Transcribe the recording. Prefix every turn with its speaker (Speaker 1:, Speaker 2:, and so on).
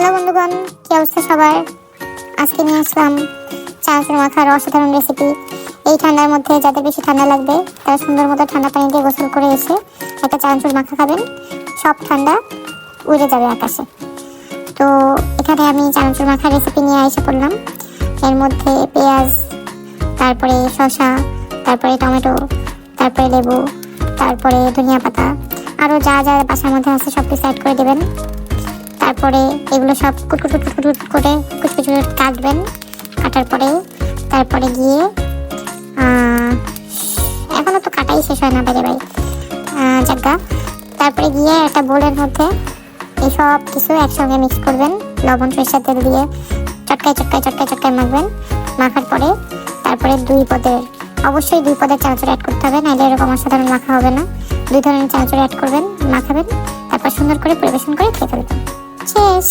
Speaker 1: Hello বন্ধুগণ, কি অবস্থা সবার? আজকে নিয়ে আসলাম চানাচুর মাখার অসাধারণ রেসিপি এই ঠান্ডার মধ্যে যাদের বেশি ঠান্ডা লাগবে, তারা সুন্দর মতো ঠান্ডা পানি দিয়ে গোসল করে এসে একটা চানাচুর মাখা খাবেন। সব ঠান্ডা উড়ে যাবে আকাশে। তো এখানে আমি চানাচুর মাখার রেসিপি নিয়ে এসে পড়লাম। এর মধ্যে পেঁয়াজ, তারপরে শসা, তারপরে টমেটো, তারপরে লেবু, তারপরে ধনিয়া পাতা। আরও যা যা বাসার মধ্যে আছে সব কিছু অ্যাড করে দেবেন। তারপরে এগুলো সব কুটকুট কুটকুট করে কুচকুচু কাটবেন। কাটার পরে তারপরে গিয়ে আহ, এখনও তো কাটাই শেষ হয় না বাইরে ভাই জায়গা তারপরে গিয়ে একটা বোলের মধ্যে এই সব কিছু একসঙ্গে মিক্স করবেন লবণ সরিষার তেল দিয়ে চটকায় চটকায় চটকায় চটকায় মাখবেন। মাখার পরে তারপরে দুই পদের অবশ্যই দুই পদের চানাচুর অ্যাড করতে হবে নাহলে এরকম অসাধারণ মাখা হবে না। দুই ধরনের চানাচুর অ্যাড করবেন মাখাবেন তারপর সুন্দর করে পরিবেশন করে খেয়ে ফেলবেন। শেষ